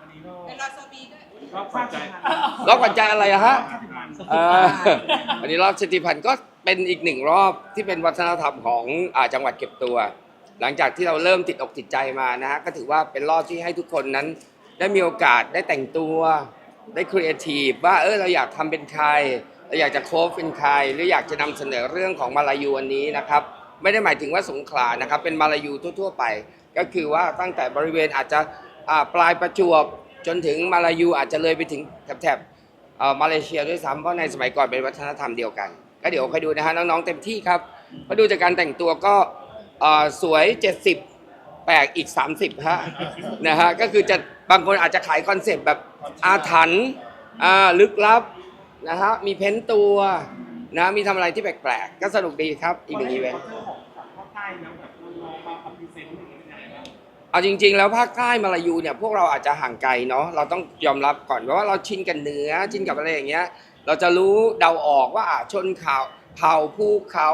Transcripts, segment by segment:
วันนี้ก็เป็นรอสบีด้วยรอบขวัญใจรอบขวัญใจอะไรอะฮะชาติพันธุ์เอ่อวันนี้รอบชาติพันธุ์ก็เป็นอีกหนึ่งรอบที่เป็นวัฒนธรรมของอ่าจังหวัดเก็บตัว หลังจากที่เราเริ่มติดอกติดใจมานะฮะก็ถือว่าเป็นรอบที่ให้ทุกคนนั้น ได้มีโอกาสได้แต่งตัวได้ครีเอทีฟว่าเออเราอยากทำเป็นใครเราอยากจะโค้ชเป็นใครหรืออยากจะนำเสนอเรื่องของมาลายูอันนี้นะครับไม่ได้หมายถึงว่าสงขลานะครับเป็นมาลายูทั่ว ๆ ไป ก็คือว่าตั้งแต่บริเวณอาจจะอ่า ปลายประจวบจนถึงมาลายูอาจจะเลยไปถึงแถบอ่อมาเลเซียด้วยซ้ำเพราะในสมัยก่อนเป็นวัฒนธรรมเดียวกัน ก็เดี๋ยวคอยดูนะฮะน้องๆเต็มที่ครับเพราดูจากการแต่งตัวก็อ่อสวย 70 แปลกอีก 30ฮะนะฮะก็คือจะบางคนอาจจะขายคอนเซปต์แบบอาถรรพ์อ่าลึกลับนะฮะมีเพ้นท์ตัวนะมีทำอะไรที่แปลกๆ ก็สนุกดีครับอีกหนึ่งอีเวนต์ เอาจริง ๆ แล้วภาคใต้มาลายูเนี่ยพวกเราอาจจะห่างไกลเนาะเราต้องยอมรับก่อนเพราะว่าเราชินกับเนื้อชินกับอะไรอย่างเงี้ย เราจะรู้เดาออกว่าอะชนเขาเผ่าภูเขา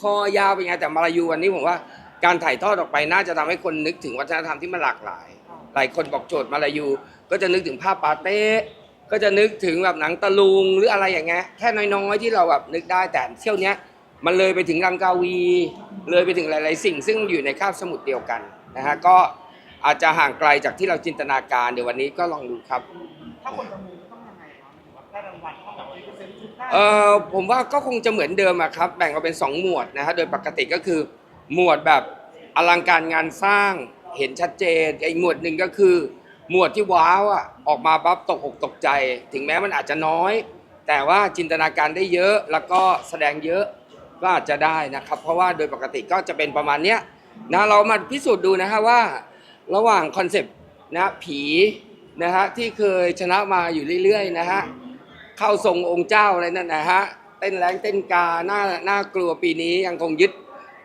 คอยาวเป็นไงแต่มาลายูวันนี้ผมว่าการถ่ายทอดออกไปน่าจะทำให้คนนึกถึงวัฒนธรรมที่มันหลากหลาย หลายคนบอกโจทย์มาลายู ก็จะนึกถึงภาพปาเต้ก็จะนึกถึงแบบหนังตะลุงหรืออะไรอย่างเงี้ยแค่น้อยๆที่เราแบบนึกได้แต่เที่ยวเนี้ยมันเลยไปถึงรังกาวี เลยไปถึงหลาย ๆ สิ่งซึ่งอยู่ในคาบสมุทรเดียวกันนะฮะก็ อาจจะห่างไกลจากที่เราจินตนาการเดี๋ยววันนี้ก็ลองดูครับ ถ้าคนจะมูจะต้องยังไงครับหรือว่าได้รางวัลต้องแบบพรีเซนต์ชุดได้เออผมว่าก็คงจะเหมือนเดิมอะครับ แบ่งออกเป็น 2 หมวดนะฮะโดยปกติก็คือ หมวดแบบอลังการงานสร้างเห็นชัดเจนอีกหมวดหนึ่งก็คือ หมวดที่ว้าวอะออกมาปั๊บตกอกตกใจ ถึงแม้มันอาจจะน้อย แต่ว่าจินตนาการได้เยอะแล้วก็แสดงเยอะก็อาจจะได้นะครับ เพราะว่าโดยปกติก็จะเป็นประมาณเนี้ยนะเรามาพิสูจน์ดูนะฮะว่า ระหว่างคอนเซปต์นะผีนะฮะที่เคยชนะมาอยู่เรื่อยๆนะฮะเข้าทรงองค์เจ้าอะไรนั่นนะฮะเต้นแรงเต้นกาหน้าหน้ากลัวปีนี้ยังคงยึด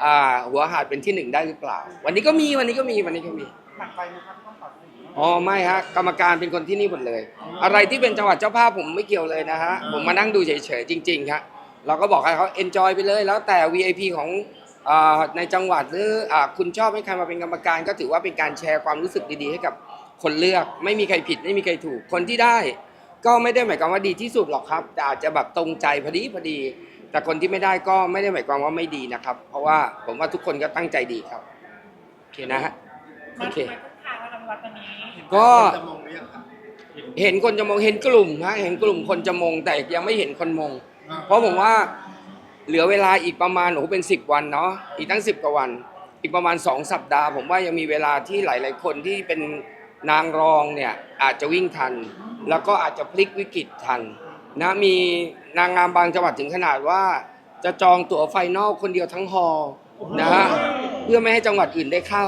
อ่าหัวหาดเป็นที่หนึ่งได้หรือเปล่า วันนี้ก็มีวันนี้ก็มีวันนี้ก็มีหนักไปนะครับต้องตัดสินอ๋อไม่ฮะกรรมการเป็นคนที่นี่หมดเลย อะไรที่เป็นจังหวัดเจ้าภาพผมไม่เกี่ยวเลยนะฮะผมมานั่งดูเฉยๆจริงๆครับเราก็บอกให้เขา enjoy ไปเลยแล้วแต่ VIP ของอ่า ในจังหวัดหรืออ่าคุณชอบให้ใครมาเป็นกรรมการ ก็ถือว่าเป็นการแชร์ความรู้สึกดีๆ ให้กับคนเลือก ไม่มีใครผิดไม่มีใครถูกคนที่ได้ ก็ไม่ได้หมายความว่าดีที่สุดหรอกครับแต่อาจจะแบบตรงใจพอดีพอดี แต่คนที่ไม่ได้ก็ไม่ได้หมายความว่าไม่ดีนะครับ เพราะว่าผมว่าทุกคนก็ตั้งใจดีครับโอเคนะฮะโอเคทางรางวัลวันนี้ก็จะมองหรือยังครับเห็นคนจะมองเห็นกลุ่มฮะเห็นกลุ่มคนจะมงแต่ยังไม่เห็นคนมงเพราะผมว่า เหลือเวลาอีกประมาณโอ้โหเป็นสิบวันเนาะอีกตั้งสิบกว่าวัน อีกประมาณสองสัปดาห์ ผมว่ายังมีเวลาที่หลาย ๆ คนที่เป็นนางรองเนี่ยอาจจะวิ่งทัน แล้วก็อาจจะพลิกวิกฤตทันนะมีนางงามบางจังหวัดถึงขนาดว่า จะจองตั๋วไฟนอลคนเดียวทั้งฮอลล์นะฮะ พื่อไม่ให้จังหวัดอื่นได้เข้า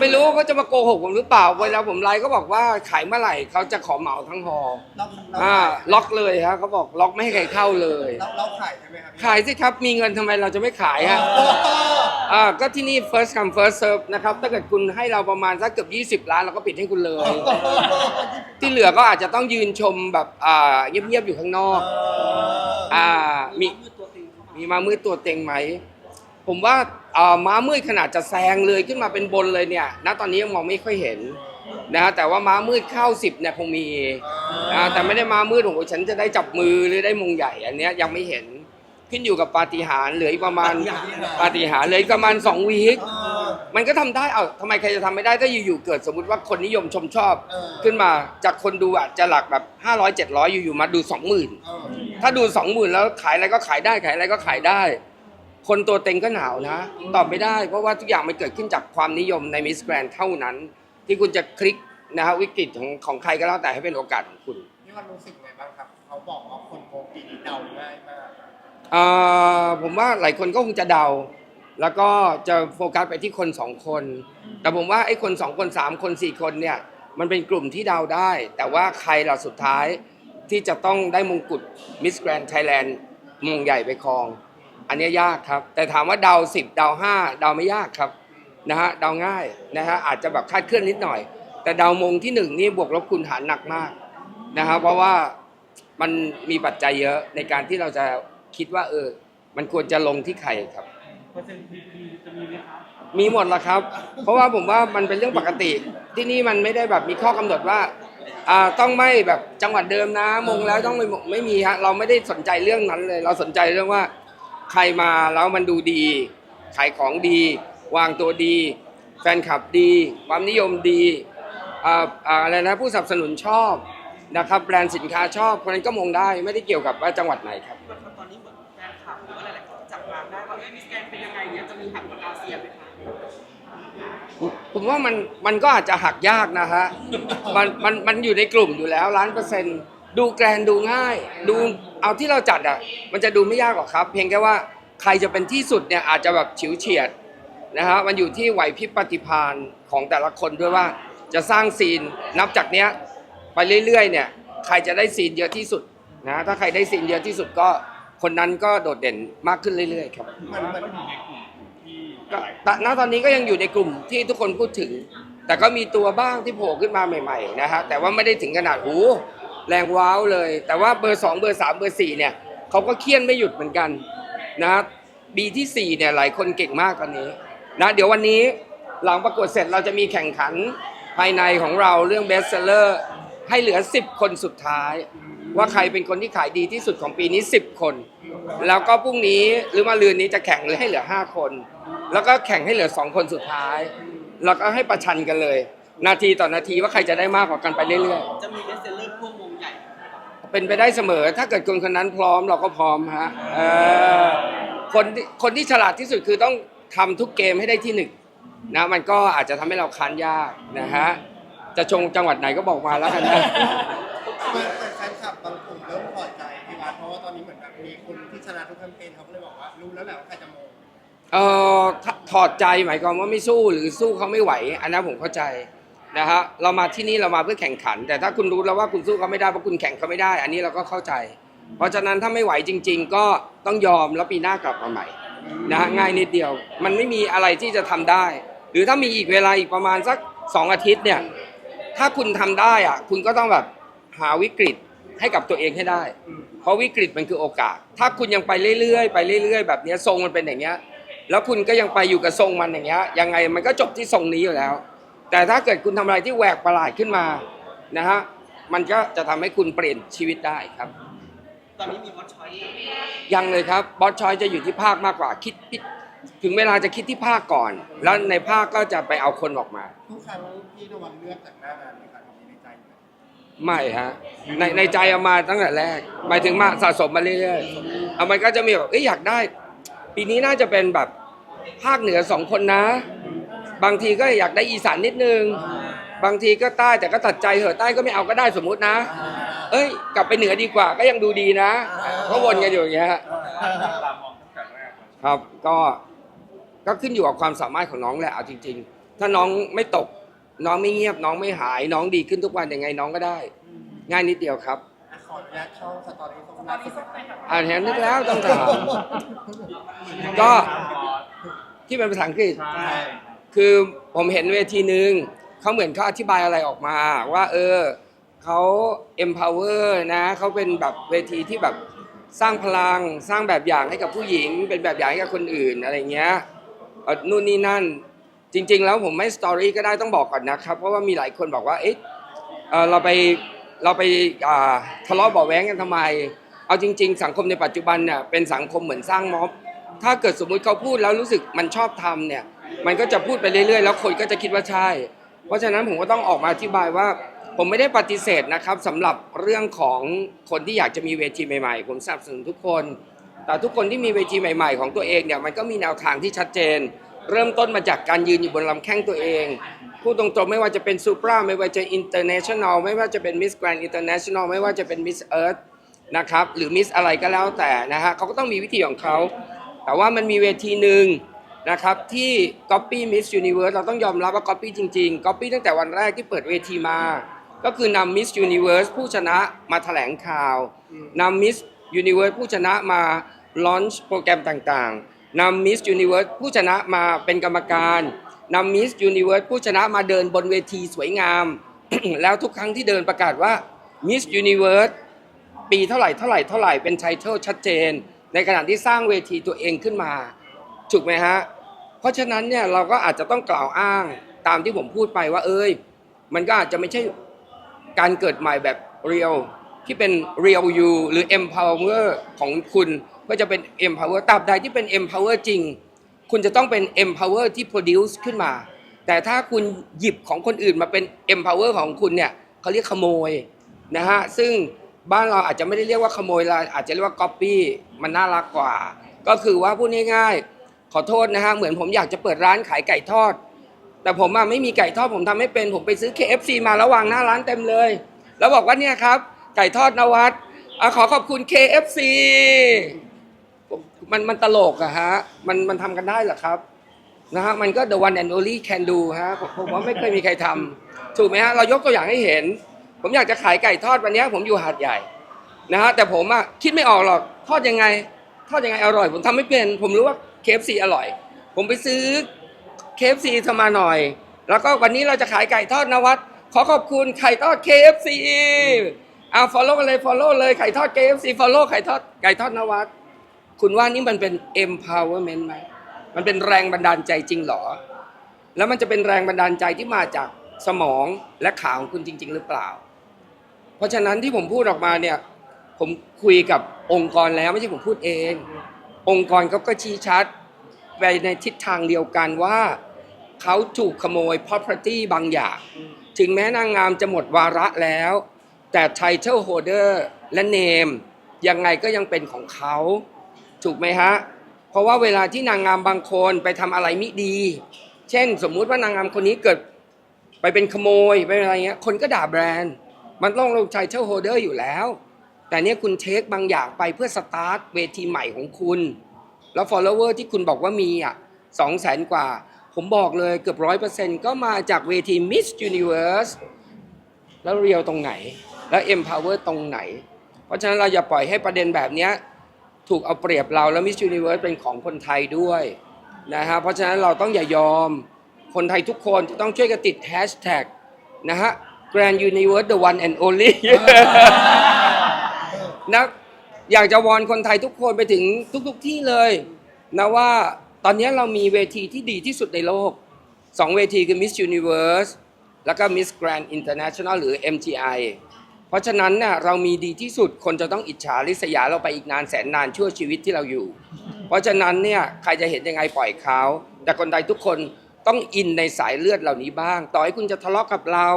ไม่รู้เขาจะมาโกหกผมหรือเปล่าเวลาผมไลน์ก็บอกว่าขายเมื่อไหร่เขาจะขอเหมาทั้งฮอลล์เราเราอ่าล็อกเลยฮะเขาบอกล็อกไม่ให้ใครเข้าเลย เราเราขายใช่ไหมครับขายสิครับมีเงินทำไมเราจะไม่ขายฮะ อ่าก็ที่นี่ first come first serve นะครับ ถ้าเกิดคุณให้เราประมาณสักเกือบ20 ล้านเราก็ปิดให้คุณเลย ที่เหลือก็อาจจะต้องยืนชมแบบอ่าเงียบๆอยู่ข้างนอกอ่ามีมีม้ามืดตัวเต็งไหม ผมว่าอ่า ม้ามืดขนาดจะแซงเลยขึ้นมาเป็นบนเลยเนี่ยณตอนนี้ยังมองไม่ค่อยเห็นนะฮะแต่ว่าม้ามืดเข้าสิบเนี่ยคงมีนะแต่ไม่ได้ม้ามืดโอ้โหฉันจะได้จับมือหรือได้มงใหญ่ อันเนี้ยยังไม่เห็นขึ้นอยู่กับปาฏิหาริย์เหลืออีกประมาณปาฏิหาริย์เหลืออีกประมาณสองวีคมันก็ทำได้เอ้าทำไมใครจะทำไม่ได้ถ้าอยู่ๆเกิดสมมติว่าคนนิยมชมชอบ ขึ้นมาจากคนดูอาจจะหลักแบบ500 700อยู่ๆมาดู20,000ถ้าดู20,000แล้วขายอะไรก็ขายได้ขายอะไรก็ขายได้ คนตัวเต็งก็หนาวนะ ตอบไม่ได้ เพราะว่าทุกอย่างมันเกิดขึ้นจากความนิยมในมิสแกรนเท่านั้น ที่คุณจะคลิกนะฮะวิกฤตของของใครก็แล้วแต่ให้เป็นโอกาสของคุณนี่มันรู้สึกไงบ้างครับ เขาบอกว่าคนโกงปีนี้เดาง่ายมากอ่าผมว่าหลายคนก็คงจะเดา แล้วก็จะโฟกัสไปที่คนสองคน แต่ผมว่าไอ้คนสองคนสามคนสี่คนเนี่ยมันเป็นกลุ่มที่เดาได้ แต่ว่าใครล่ะสุดท้ายที่จะต้องได้มงกุฎมิสแกรน n d ไทยแลนด์มงใหญ่ไปครอง อันนี้ยากครับ แต่ถามว่าเดาสิบเดาห้าเดาไม่ยากครับนะฮะเดาง่ายนะฮะอาจจะแบบคาดเคลื่อนนิดหน่อย แต่เดามงที่หนึ่งนี่บวกลบคูณหารหนักมากนะฮะเพราะว่ามันมีปัจจัยเยอะในการที่เราจะคิดว่าเออ มันควรจะลงที่ใครครับเปอร์เซ็นต์มีจะมีไหมครับมีหมดละครับ เพราะว่าผมว่ามันเป็นเรื่องปกติ ที่นี่มันไม่ได้แบบมีข้อกำหนดว่าอ่าต้องไม่แบบจังหวัดเดิมนะมงแล้วต้องไม่ไม่มีฮะเราไม่ได้สนใจเรื่องนั้นเลย เราสนใจเรื่องว่า ใครมาแล้วมันดูดี ขายของดี วางตัวดี แฟนคลับดี ความนิยมดีอ่าอ่าอะไรนะผู้สนับสนุนชอบนะครับแบรนด์สินค้าชอบคนนั้นก็มงได้ไม่ได้เกี่ยวกับว่าจังหวัดไหนครับตอนนี้เหมือนแฟนคลับหรือว่าหลายๆคนจับตามได้ว่าเอ้ยมิสแกรนด์เป็นยังไงเนี่ยจะมีหักปากกาเซียนไหมคะผมว่ามันมันก็อาจจะหักยากนะฮะมันมันมันอยู่ในกลุ่มอยู่แล้วล้านเปอร์เซ็นต์ ดูแกรนดูง่าย ดูเอาที่เราจัดอะ มันจะดูไม่ยากหรอกครับ เพียงแค่ว่าใครจะเป็นที่สุดเนี่ยอาจจะแบบฉิวเฉียดนะฮะมันอยู่ที่ไหวพริบปฏิภาณของแต่ละคนด้วยว่า จะสร้างซีนนับจากเนี้ยไปเรื่อยๆเนี่ยใครจะได้ซีนเยอะที่สุดนะถ้าใครได้ซีนเยอะที่สุดก็คนนั้นก็โดดเด่นมากขึ้นเรื่อยๆครับมันมันก็ตณตอนนี้ก็ยังอยู่ในกลุ่มที่ทุกคนพูดถึง แต่ก็มีตัวบ้างที่โผล่ขึ้นมาใหม่ๆนะฮะแต่ว่าไม่ได้ถึงขนาดหู แรงว้าวเลย แต่ว่าเบอร์สองเบอร์สามเบอร์สี่เนี่ยเขาก็เคี่ยนไม่หยุดเหมือนกันนะบีที่สี่เนี่ยหลายคนเก่งมากตอนนี้นะเดี๋ยววันนี้หลังประกวดเสร็จเราจะมีแข่งขันภายในของเราเรื่องเบสเซอร์ให้เหลือ 10 คนสุดท้าย ว่าใครเป็นคนที่ขายดีที่สุดของปีนี้ 10 คน แล้วก็พรุ่งนี้หรือมาลืนนี้จะแข่งให้เหลือ 5 คน แล้วก็แข่งให้เหลือ 2 คนสุดท้าย แล้วก็ให้ประชันกันเลย นาทีต่อนาทีว่าใครจะได้มากกว่ากันไปเรื่อยจะมีเบสเซอร์พ่วงวงใหญ่ ๆ เป็นไปได้เสมอ ถ้าเกิดคนคนนั้นพร้อมเราก็พร้อมฮะเออคนที่คนที่ฉลาดที่สุดคือต้องทำทุกเกมให้ได้ที่หนึ่งนะมันก็อาจจะทำให้เราค้านยากนะฮะจะชงจังหวัดไหนก็บอกมาแล้วกันนะเหมือนเหมือนแฟนคลับบางกลุ่มเริ่มถอดใจพี่วัดเพราะว่าตอนนี้เหมือนแบบมีคนที่ชนะทุกแคมเปญเขาก็เลยบอกว่ารู้แล้วแหละว่าใครจะมง เอ่อถถอดใจหมายความว่าไม่สู้หรือสู้เขาไม่ไหว อันนั้นผมเข้าใจ นะฮะเรามาที่นี่เรามาเพื่อแข่งขัน แต่ถ้าคุณรู้แล้วว่าคุณสู้เขาไม่ได้เพราะคุณแข่งเขาไม่ได้ อันนี้เราก็เข้าใจ เพราะฉะนั้นถ้าไม่ไหวจริง ๆ ก็ต้องยอมแล้วปีหน้ากลับมาใหม่นะฮะง่ายนิดเดียว มันไม่มีอะไรที่จะทำได้ หรือถ้ามีอีกเวลาอีกประมาณสักสองอาทิตย์เนี่ยถ้าคุณทำได้อะคุณก็ต้องแบบหาวิกฤตให้กับตัวเองให้ได้ เพราะวิกฤตมันคือโอกาส ถ้าคุณยังไปเรื่อยๆไปเรื่อยๆแบบนี้ทรงมันเป็นอย่างเงี้ยแล้วคุณก็ยังไปอยู่กับทรงมันอย่างเงี้ยยังไงมันก็จบที่ทรงนี้อยู่แล้ว แต่ถ้าเกิดคุณทำอะไรที่แหวกประหลาดขึ้นมานะฮะมันก็จะทำให้คุณเปลี่ยนชีวิตได้ครับ ตอนนี้มีวอตชอยยังเลยครับบอสชอยจะอยู่ที่ภาคมากกว่าคิดคิดถึงเวลาจะคิดที่ภาคก่อน แล้วในภาคก็จะไปเอาคนออกมา ทุกครั้งพี่นวัดเลือกจากหน้างานในการมีในใจอยู่แล้วไม่ฮะในในใจเอามาตั้งแต่แรก หมายถึงมาสะสมมาเรื่อยๆเอามันก็จะมีแบบเอ้ยอยากได้ ปีนี้น่าจะเป็นแบบภาคเหนือสองคนนะ บางทีก็อยากได้อีสานนิดนึง บางทีก็ใต้แต่ก็ตัดใจเหอะใต้ก็ไม่เอาก็ได้สมมุตินะ เอ้ย กลับไปเหนือดีกว่าก็ยังดูดีนะก็วนกันอยู่อย่างเงี้ยฮะครับก็ก็ขึ้นอยู่กับความสามารถของน้องแหละเอาจริง ๆ ถ้าน้องไม่ตก น้องไม่เงียบน้องไม่หาย น้องดีขึ้นทุกวันยังไงน้องก็ได้ ง่ายนิดเดียวครับอะขออนุญาตช่องสตอรี่ส่งล่าสุดนะครับอ่านแทนนึกแล้วต้องถามก็ที่เป็นภาษาอังกฤษ คือผมเห็นเวทีหนึ่งเขาเหมือนเขาอธิบายอะไรออกมา ว่า เออเขา empower นะเขาเป็นแบบเวทีที่แบบสร้างพลังสร้างแบบอย่างให้กับผู้หญิง เป็นแบบอย่างให้กับคนอื่นอะไรเงี้ยเอ่อนู่นนี่นั่น จริง ๆ แล้วผมไม่สตอรี่ก็ได้ต้องบอกก่อนนะครับ เพราะว่ามีหลายคนบอกว่าเอ๊ะเอ่อเราไปเราไปอ่าทะเลาะเบาะแว้งกันทำไม เอาจริง ๆ สังคมในปัจจุบันเนี่ยเป็นสังคมเหมือนสร้างม็อบ ถ้าเกิดสมมุติเขาพูดแล้วรู้สึกมันชอบทำเนี่ย มันก็จะพูดไปเรื่อยๆ แล้วคนก็จะคิดว่าใช่ เพราะฉะนั้นผมก็ต้องออกมาอธิบายว่า ผมไม่ได้ปฏิเสธนะครับสำหรับเรื่องของคนที่อยากจะมีเวทีใหม่ๆ ผมสนับสนุนทุกคน แต่ทุกคนที่มีเวทีใหม่ ๆ ของตัวเองเนี่ยมันก็มีแนวทางที่ชัดเจน เริ่มต้นมาจากการยืนอยู่บนลำแข้งตัวเองพูดตรงๆไม่ว่าจะเป็นซูปราไม่ว่าจะอินเตอร์เนชั่นแนลไม่ว่าจะเป็นมิสแกรนด์อินเตอร์เนชั่นแนลไม่ว่าจะเป็นมิสเอิร์ธนะครับหรือมิสอะไรก็แล้วแต่นะฮะเขาก็ต้องมีวิธีของเขา แต่ว่ามันมีเวทีหนึ่ง นะครับที่ Copy Miss Universe เราต้องยอมรับว่า Copy จริง ๆ Copy ตั้งแต่วันแรกที่เปิดเวทีมา ก็คือนำ Miss Universe ผู้ชนะมาแถลงข่าวนำ Miss Universe ผู้ชนะมาลอนช์โปรแกรมต่างๆนำ Miss Universe ผู้ชนะมาเป็นกรรมการนำ Miss Universe ผู้ชนะมาเดินบนเวทีสวยงาม แล้วทุกครั้งที่เดินประกาศว่า Miss Universe ปีเท่าไหร่เท่าไหร่เท่าไหร่เป็นไทเทลชัดเจน ในขณะที่สร้างเวทีตัวเองขึ้นมาถูกไหมฮะ เพราะฉะนั้นเนี่ยเราก็อาจจะต้องกล่าวอ้างตามที่ผมพูดไปว่า เอ้ย มันก็อาจจะไม่ใช่การเกิดใหม่แบบเรียลที่เป็น real you หรือ empower ของคุณก็จะเป็น empower ตราบใดที่เป็น empower จริง คุณจะต้องเป็น empower ที่ produce ขึ้นมา แต่ถ้าคุณหยิบของคนอื่นมาเป็น empower ของคุณเนี่ยเขาเรียกขโมยนะฮะซึ่งบ้านเราอาจจะไม่ได้เรียกว่าขโมยเราอาจจะเรียกว่า copy มันน่ารักกว่า ก็คือว่าพูดง่ายๆ ขอโทษนะฮะเหมือนผมอยากจะเปิดร้านขายไก่ทอด แต่ผมอะไม่มีไก่ทอดผมทำไม่เป็น ผมไปซื้อ KFC มาแล้ววางหน้าร้านเต็มเลย แล้วบอกว่าเนี่ยครับ ไก่ทอดนวัดอะขอขอบคุณ KFC มันมันตลกอะฮะมันมันทำกันได้เหรอครับนะฮะมันก็ the one and only can do ฮะผมผมว่าไม่เคยมีใครทำถูกไหมฮะเรายกตัวอย่างให้เห็น ผมอยากจะขายไก่ทอดวันเนี้ยผมอยู่หาดใหญ่นะฮะแต่ผมอะคิดไม่ออกหรอกทอดยังไง ทอดยังไงอร่อย ผมทำไม่เป็น ผมรู้ว่า KFC อร่อย ผมไปซื้อ KFC ทำมาหน่อย แล้วก็วันนี้เราจะขายไก่ทอดนวัด ขอขอบคุณไก่ทอด KFC เอา follow เลย follow เลยไก่ทอด KFC follow ไก่ทอดไก่ทอดนวัด คุณว่านี่มันเป็น empowerment ไหมมันเป็นแรงบันดาลใจจริงหรอ แล้วมันจะเป็นแรงบันดาลใจที่มาจากสมองและขาของคุณจริง ๆ หรือเปล่า เพราะฉะนั้นที่ผมพูดออกมาเนี่ย ผมคุยกับองค์กรแล้วไม่ใช่ผมพูดเอง องค์กรเขาก็ชี้ชัดไปในทิศทางเดียวกันว่าเขาถูกขโมย property บางอย่าง ถึงแม้นางงามจะหมดวาระแล้ว แต่ title holder และ name ยังไงก็ยังเป็นของเขา ถูกไหมฮะ เพราะว่าเวลาที่นางงามบางคนไปทำอะไรไม่ดี เช่นสมมุติว่านางงามคนนี้เกิดไปเป็นขโมยไปอะไรเงี้ยคนก็ด่าแบรนด์ มันต้องลง title holder อยู่แล้ว แต่เนี่ยคุณเทคบางอย่างไปเพื่อสตาร์ทเวทีใหม่ของคุณ แล้ว follower ที่คุณบอกว่ามีอะสองแสนกว่า ผมบอกเลยเกือบร้อยเปอร์เซ็นต์ก็มาจากเวที Miss Universe แล้วเรียวตรงไหน แล้ว empower ตรงไหน เพราะฉะนั้นเราอย่าปล่อยให้ประเด็นแบบเนี้ยถูกเอาเปรียบเราแล้ว Miss Universe เป็นของคนไทยด้วยนะฮะเพราะฉะนั้นเราต้องอย่ายอมคนไทยทุกคนจะต้องช่วยกันติด hashtag นะฮะ Grand Universe the one and only นะอยากจะวอนคนไทยทุกคนไปถึงทุกๆที่เลยนะว่าตอนนี้เรามีเวทีที่ดีที่สุดในโลกสองเวทีคือ Miss Universe แล้วก็ Miss Grand International หรือ MGI เพราะฉะนั้นเนี่ยเรามีดีที่สุดคนจะต้องอิจฉาริษยาเราไปอีกนานแสนนานชั่วชีวิตที่เราอยู่ เพราะฉะนั้นเนี่ยใครจะเห็นยังไงปล่อยเขาแต่คนไทยทุกคนต้องอินในสายเลือดเหล่านี้บ้าง ต่อให้คุณจะทะเลาะกับเรา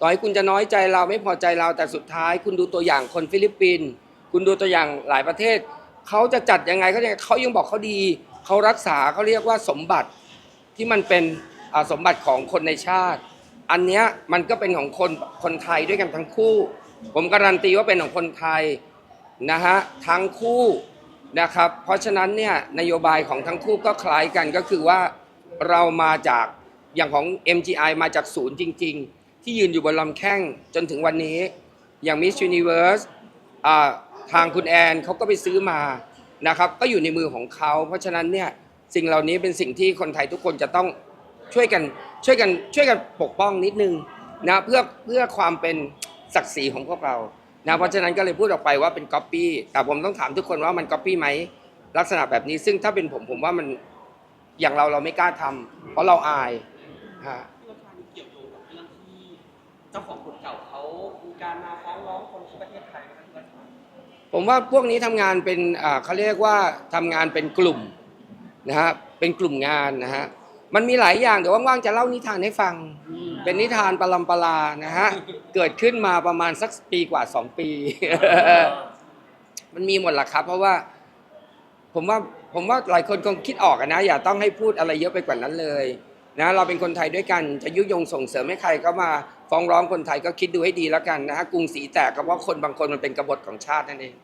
ต่อให้คุณจะน้อยใจเราไม่พอใจเราแต่สุดท้าย คุณดูตัวอย่างคนฟิลิปปินส์ คุณดูตัวอย่างหลายประเทศเขาจะจัดยังไงเขาจะเขายังบอกเขาดีเขารักษาเขาเรียกว่าสมบัติที่มันเป็นสมบัติของคนในชาติ อันเนี้ยมันก็เป็นของคนคนไทยด้วยกันทั้งคู่ ผมการันตีว่าเป็นของคนไทยนะฮะทั้งคู่นะครับ เพราะฉะนั้นเนี่ยนโยบายของทั้งคู่ก็คล้ายกันก็คือว่าเรามาจากอย่างของ MGI มาจากศูนย์จริง ๆ ที่ยืนอยู่บนลำแข้งจนถึงวันนี้อย่าง Miss Universe อ่า ทางคุณแอนเขาก็ไปซื้อมานะครับ ก็อยู่ในมือของเขา เพราะฉะนั้นเนี่ยสิ่งเหล่านี้เป็นสิ่งที่คนไทยทุกคนจะต้องช่วยกันช่วยกันช่วยกันปกป้องนิดนึงนะเพื่อเพื่อความเป็นศักดิ์ศรีของพวกเรานะเพราะฉะนั้นก็เลยพูดออกไปว่าเป็นก๊อปปี้แต่ผมต้องถามทุกคนว่ามันก๊อปปี้ไหมลักษณะแบบนี้ซึ่งถ้าเป็นผมผมว่ามันอย่างเราเราไม่กล้าทำเพราะเราอายฮะเกี่ยวโยงกับเรื่องที่เจ้าของคนเก่าเขามีการมาฟ้องร้องคนที่ประเทศไทย ผมว่าพวกนี้ทำงานเป็นอ่าเขาเรียกว่าทำงานเป็นกลุ่มนะฮะเป็นกลุ่มงานนะฮะมันมีหลายอย่างเดี๋ยวว่างๆจะเล่านิทานให้ฟัง เป็นนิทานปลัมปลานะฮะเกิดขึ้นมาประมาณสักปีกว่าสองปี มันมีหมดละครับ เพราะว่า ผมว่าผมว่าหลายคนคงคิดออกอะนะ อย่าต้องให้พูดอะไรเยอะไปกว่านั้นเลย นะ เราเป็นคนไทยด้วยกันจะยุยงส่งเสริมให้ใครก็มา ฟ้องร้องคนไทยก็คิดดูให้ดีแล้วกันนะฮะกรุงศรีแตกก็เพราะคนบางคนมันเป็นกบฏของชาตินั่นเอง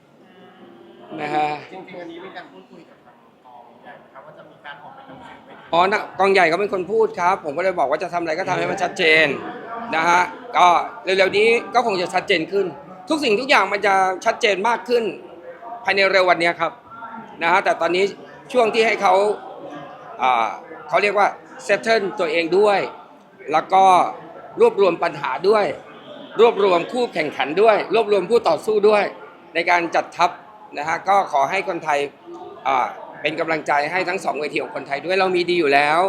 นะฮะจริงๆอันนี้มีการพูดคุยกับทางกองใหญ่นะครับว่าจะมีการออกไปทำสื่อไปถึงอ๋อนะกองใหญ่เขาเป็นคนพูดครับ ผมก็เลยบอกว่าจะทำอะไรก็ทำให้มันชัดเจนนะฮะก็เร็วๆนี้ก็คงจะชัดเจนขึ้น ทุกสิ่งทุกอย่างมันจะชัดเจนมากขึ้น ภายในเร็ววันเนี้ยครับนะฮะแต่ตอนนี้ช่วงที่ให้เขาอ่าเขาเรียกว่าเซตเทิลตัวเองด้วย แล้วก็ รวบรวมปัญหาด้วย รวบรวมคู่แข่งขันด้วย รวบรวมผู้ต่อสู้ด้วย ในการจัดทัพนะฮะก็ขอให้คนไทยอ่าเป็นกำลังใจให้ทั้งสองเวทีของคนไทยด้วยเรามีดีอยู่แล้ว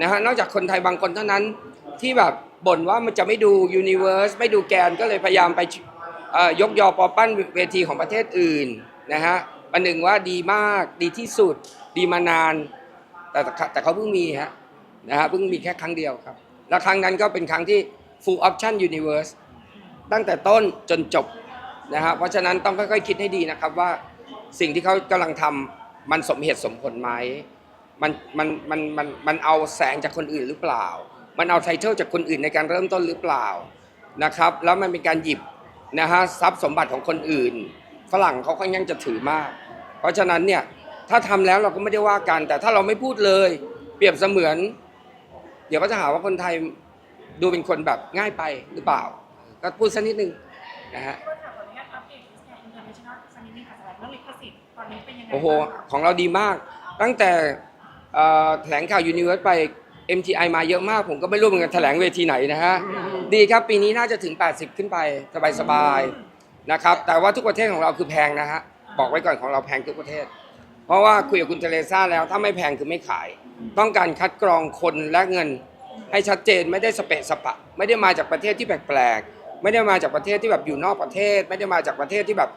นะฮะนอกจากคนไทยบางคนเท่านั้นที่แบบบ่นว่ามันจะไม่ดูยูนิเว r ร์สไม่ดูแกนก็เลยพยายามไปยกยอปอปั้นเวทีของประเทศอื่นนะฮะประหนึ่งว่าดีมากดีที่สุดดีมานาน แต่แต่เขาเพิ่งมีฮะนะฮะเพิ่งมีแค่ครั้งเดียวครับ แล้วครั้งนั้นก็เป็นครั้งที่ full option universe ตั้งแต่ต้นจนจบนะฮะเพราะฉะนั้นต้องค่อยๆคิดให้ดีนะครับว่าสิ่งที่เขากำลังทำมันสมเหตุสมผลไหมมันมันมันมันมันเอาแสงจากคนอื่นหรือเปล่า มันเอาไทเทลจากคนอื่นในการเริ่มต้นหรือเปล่านะครับ แล้วมันเป็นการหยิบนะฮะทรัพย์สมบัติของคนอื่น ฝรั่งเขาค่อนข้างจะถือมาก เพราะฉะนั้นเนี่ยถ้าทำแล้วเราก็ไม่ได้ว่ากัน แต่ถ้าเราไม่พูดเลย เปรียบเสมือน เดี๋ยวก็จะหาว่าคนไทยดูเป็นคนแบบง่ายไปหรือเปล่า ก็พูดสักนิดนึงนะฮะก็ถามขออนุญาตอัปเดตแอนอินเตอร์เนชั่นแนลสักนิดนึงค่ะสำหรับเรื่องลิขสิทธิ์ตอนนี้เป็นยังไงโอ้โหบ้างคะของเราดีมาก ตั้งแต่เอ่อแถลงข่าวยูนิเวิร์สไป MTI มาเยอะมาก ผมก็ไม่รู้เหมือนกันแถลงเวทีไหนนะฮะ ดีครับปีนี้น่าจะถึง 80 ขึ้นไป สบายๆนะครับ แต่ว่าทุกประเทศของเราคือแพงนะฮะ บอกไว้ก่อนของเราแพงทุกประเทศ เพราะว่าคุยกับคุณเทเลซ่าแล้วถ้าไม่แพงคือไม่ขาย ต้องการคัดกรองคนและเงิน ให้ชัดเจนไม่ได้สเปะสปะ ไม่ได้มาจากประเทศที่แปลกๆไม่ได้มาจากประเทศที่แบบอยู่นอกประเทศ ไม่ได้มาจากประเทศที่แบบ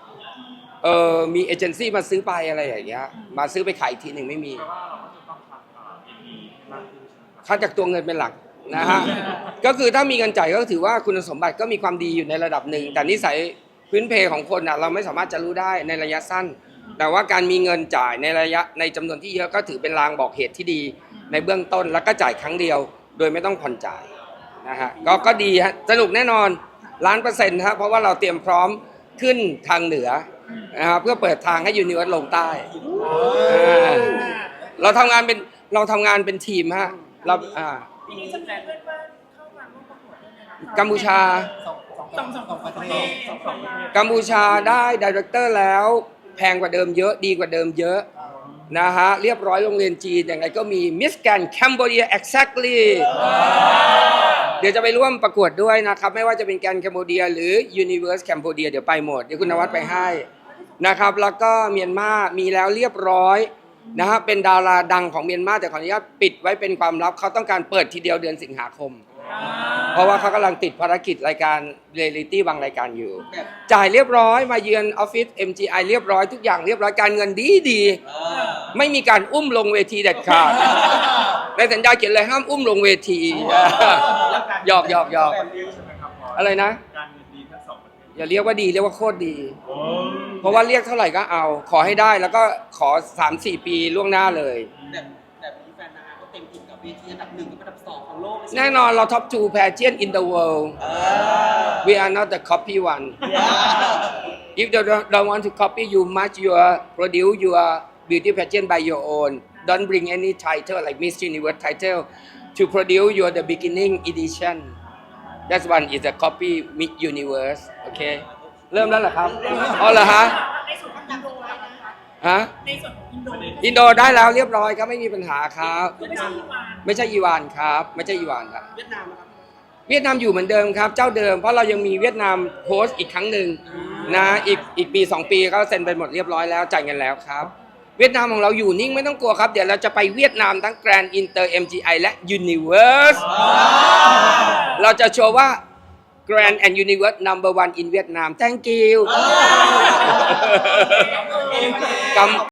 เออมีเอเจนซี่มาซื้อไปอะไรอย่างเงี้ยมาซื้อไปขายอีกทีหนึ่งไม่มีคัดจากตัวเงินเป็นหลักนะฮะก็คือถ้ามีเงินจ่ายก็ถือว่าคุณสมบัติก็มีความดีอยู่ในระดับหนึ่งแต่นิสัยพื้นเพของคนอะเราไม่สามารถจะรู้ได้ในระยะสั้น แต่ว่าการมีเงินจ่ายในระยะในจำนวนที่เยอะก็ถือเป็นรางบอกเหตุที่ดี ในเบื้องต้นแล้วก็จ่ายครั้งเดียว โดยไม่ต้องผ่อนจ่ายนะฮะก็ก็ดีฮะสนุกแน่นอนล้านเปอร์เซ็นต์ฮะเพราะว่าเราเตรียมพร้อมขึ้นทางเหนือนะครับเพื่อเปิดทางให้ยูนิเวิร์สลงใต้อ่าเราทำงานเป็นเราทำงานเป็นทีมฮะเราอ่าปีนี้จะมีเพื่อนบ้านเข้ามาร่วมประกวดด้วยไหมคะกัมพูชา สองสองสองสองประเทศสองสองประเทศ กัมพูชาได้ดีเรคเตอร์แล้ว แพงกว่าเดิมเยอะดีกว่าเดิมเยอะนะฮะเรียบร้อยโรงเรียนจีนยังไงก็มีมิสแกนแคนเบ r เ a exactly เดี๋ยวจะไปร่วมประกวดด้วยนะครับ ไม่ว่าจะเป็นแกนแคนเบ r เ a หรือ Universe Cambodia เดี๋ยวไปหมด เดี๋ยวคุณนวัดไปให้นะครับ แล้วก็เมียนมา มีแล้วเรียบร้อยนะฮะเป็นดาราดังของเมียนมาแต่ขออนุญาตปิดไว้เป็นความลับเขาต้องการเปิดทีเดียวเดือนสิงหาคม เพราะว่าเขากำลังติดภารกิจรายการเรียลิตี้บางรายการอยู่ แบบจ่ายเรียบร้อยมาเยือนออฟฟิศ MGI เรียบร้อยทุกอย่างเรียบร้อยการเงินดีดีเออไม่มีการอุ้มลงเวทีเด็ดขาดในสัญญาเขียนเลยห้ามอุ้มลงเวทีหยอกหยอกหยอกอะไรนะ การเงินดีทั้งสองประเทศอย่าเรียกว่าดีเรียกว่าโคตรดีเพราะว่าเรียกเท่าไหร่ก็เอา ขอให้ได้แล้วก็ขอ 3-4 ปีล่วงหน้าเลย แบบ เต็มอิ่มกับเวทีอันดับหนึ่งกับอันดับสองของโลกเลยสิแน่นอนเรา top two pageant in the world เออ we are not the copy one if you don't, don't want to copy you must your produce your beauty pageant by your own don't bring any title like Miss Universe title to produce your the beginning edition that one is a copy Miss Universe โอเคเริ่มแล้วเหรอครับอ๋อเหรอฮะในส่วนของอินโดนะคะฮะ ในส่วนของ อินโดอินโดได้แล้วเรียบร้อยครับไม่มีปัญหาครับคือไม่ใช่ที่วานไม่ใช่อีวานครับ ไม่ใช่อีวานครับ เวียดนามนะครับ เวียดนามอยู่เหมือนเดิมครับ เจ้าเดิมเพราะเรายังมีเวียดนามโพสต์อีกครั้งหนึ่งนะอีกอีกปีสองปีเขาเซ็นไปหมดเรียบร้อยแล้วจ่ายเงินแล้วครับ เวียดนามของเราอยู่นิ่งไม่ต้องกลัวครับ เดี๋ยวเราจะไปเวียดนามทั้ง Grand Inter MGI และ Universe เราจะโชว์ว่า Grand and Universe number one in Vietnam thank you กำ